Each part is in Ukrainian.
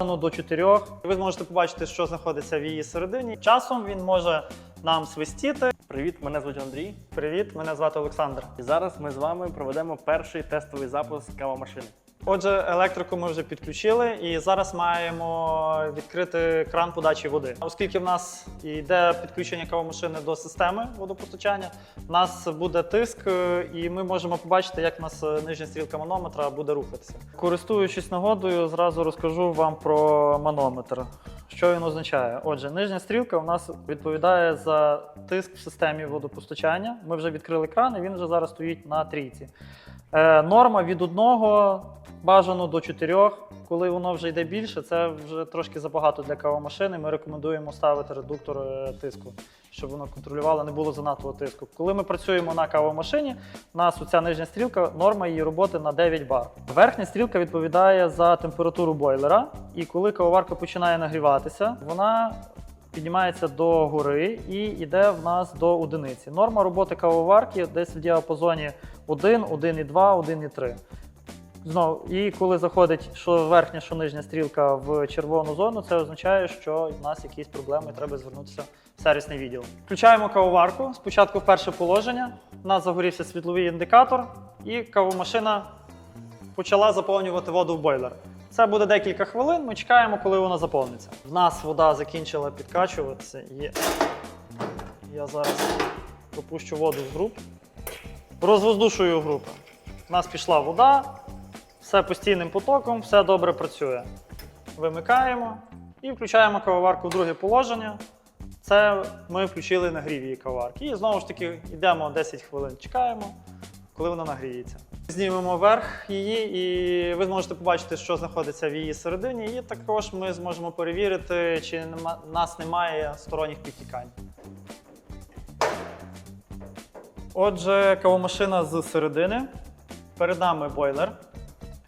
Ну, до 4. Ви зможете побачити, що знаходиться в її середині. Часом він може нам свистіти. Привіт, мене звуть Андрій. Привіт, мене звати Олександр. І зараз ми з вами проведемо перший тестовий запуск кавомашини. Отже, електрику ми вже підключили, і зараз маємо відкрити кран подачі води. Оскільки в нас йде підключення кавомашини до системи водопостачання, в нас буде тиск, е, і ми можемо побачити, як у нас е, нижня стрілка манометра буде рухатися. Користуючись нагодою, зразу розкажу вам про манометр. Що він означає? Отже, нижня стрілка у нас відповідає за тиск в системі водопостачання. Ми вже відкрили кран, і він вже зараз стоїть на трійці. Е, норма від одного бажано до 4. Коли воно вже йде більше, це вже трошки забагато для кавомашини. Ми рекомендуємо ставити редуктор е, тиску, щоб воно контролювало, не було занадто тиску. Коли ми працюємо на кавомашині, у нас оця нижня стрілка, норма її роботи на 9 бар. Верхня стрілка відповідає за температуру бойлера, і коли кавоварка починає нагріватися, вона піднімається до гори і йде в нас до одиниці. Норма роботи кавоварки десь в діапазоні 1, 1,2, 1,3. Знову, і коли заходить що верхня, що нижня стрілка в червону зону, це означає, що в нас якісь проблеми, треба звернутися в сервісний відділ. Включаємо кавоварку. Спочатку перше положення. У нас загорівся світловий індикатор, і кавомашина почала заповнювати воду в бойлер. Це буде декілька хвилин. Ми чекаємо, коли вона заповниться. В нас вода закінчила підкачуватися. І я зараз пропущу воду з груп. Розвоздушую групи. У нас пішла вода, все постійним потоком, все добре працює. Вимикаємо і включаємо кавоварку в друге положення. Це ми включили нагрів її кавоварки. І знову ж таки йдемо 10 хвилин, чекаємо, коли вона нагріється. Знімемо верх її, і ви зможете побачити, що знаходиться в її середині. І також ми зможемо перевірити, чи нема, нас немає сторонніх підтікань. Отже, кавомашина з середини. Перед нами бойлер.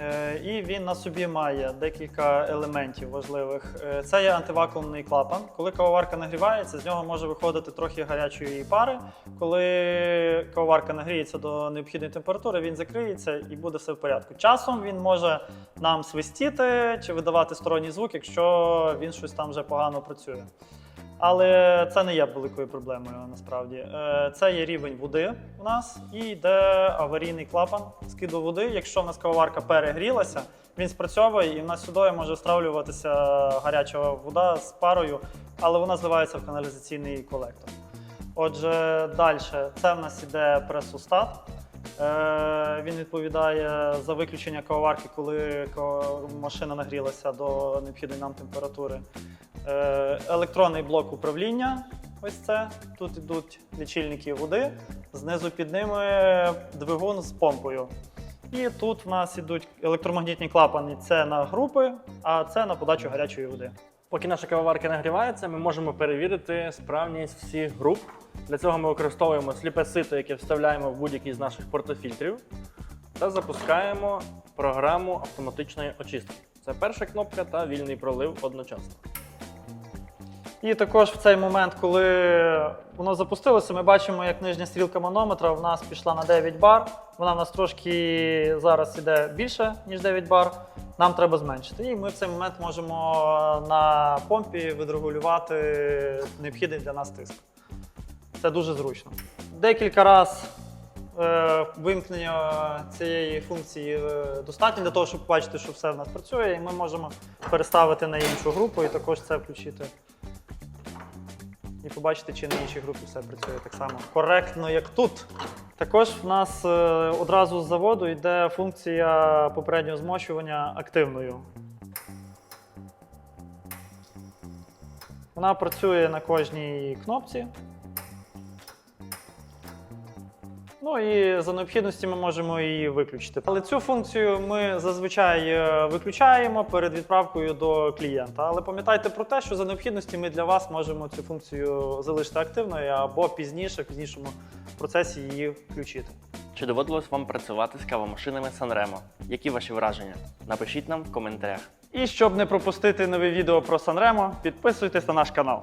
Е, І він на собі має декілька елементів важливих. Е, Це є антивакуумний клапан. Коли кавоварка нагрівається, з нього може виходити трохи гарячої пари. Коли кавоварка нагріється до необхідної температури, він закриється і буде все в порядку. Часом він може нам свистіти чи видавати сторонній звук, якщо він щось там вже погано працює. Але це не є великою проблемою насправді. Е, Це є рівень води у нас і йде аварійний клапан скиду води. Якщо в нас кавоварка перегрілася, він спрацьовує і в нас сюди може стравлюватися гаряча вода з парою, але вона зливається в каналізаційний колектор. Отже, далі це в нас іде пресостат. Е, Він відповідає за виключення кавоварки, коли машина нагрілася до необхідної нам температури. Е, Електронний блок управління. Ось це. Тут йдуть лічильники води, знизу під ними двигун з помпою. І тут в нас ідуть електромагнітні клапани. Це на групи, а це на подачу гарячої води. Поки наша кавоварка нагрівається, ми можемо перевірити справність всіх груп. Для цього ми використовуємо сліпе сито, яке вставляємо в будь-який з наших портофільтрів, та запускаємо програму автоматичної очистки. Це перша кнопка та вільний пролив одночасно. І також в цей момент, коли воно запустилося, ми бачимо, як нижня стрілка манометра в нас пішла на 9 бар. Вона в нас трошки зараз іде більше, ніж 9 бар. Нам треба зменшити. І ми в цей момент можемо на помпі відрегулювати необхідний для нас тиск. Це дуже зручно. Декілька разів е, вимкнення цієї функції е, достатньо для того, щоб побачити, що все в нас працює, і ми можемо переставити на іншу групу і також це включити. І побачити, чи на іншій групі все працює так само коректно, як тут. Також в нас е, одразу з заводу йде функція попереднього змочування активною. Вона працює на кожній кнопці. Ну і за необхідності ми можемо її виключити. Але цю функцію ми зазвичай е, виключаємо перед відправкою до клієнта. Але пам'ятайте про те, що за необхідності ми для вас можемо цю функцію залишити активною або пізніше, в пізнішому процесі її включити. Чи доводилось вам працювати з кавомашинами Sanremo? Які ваші враження? Напишіть нам в коментарях. І щоб не пропустити нове відео про Sanremo, підписуйтесь на наш канал.